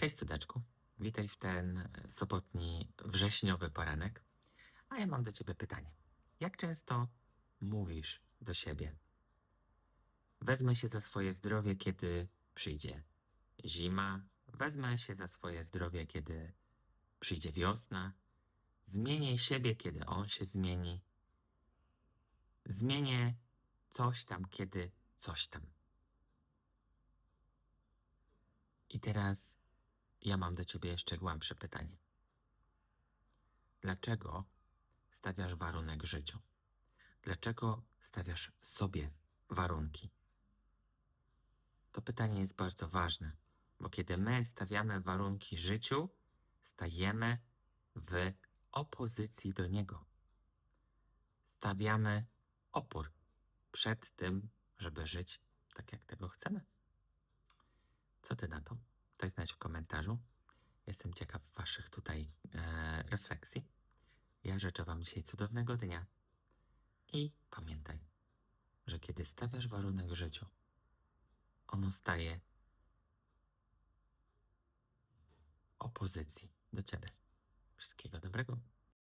Cześć cudeczku, witaj w ten e, sobotni, wrześniowy poranek. A ja mam do ciebie pytanie. Jak często mówisz do siebie? Wezmę się za swoje zdrowie, kiedy przyjdzie zima, wezmę się za swoje zdrowie, kiedy przyjdzie wiosna, zmienię siebie, kiedy on się zmieni, zmienię coś tam, kiedy coś tam. I teraz ja mam do ciebie jeszcze głębsze pytanie. Dlaczego stawiasz warunek życiu? Dlaczego stawiasz sobie warunki? To pytanie jest bardzo ważne, bo kiedy my stawiamy warunki życiu, stajemy w opozycji do niego. Stawiamy opór przed tym, żeby żyć tak, jak tego chcemy. Co ty na to? Daj znać w komentarzu. Jestem ciekaw waszych tutaj e, refleksji. Ja życzę wam dzisiaj cudownego dnia i pamiętaj, że kiedy stawiasz warunek życiu, ono staje opozycji do ciebie. Wszystkiego dobrego.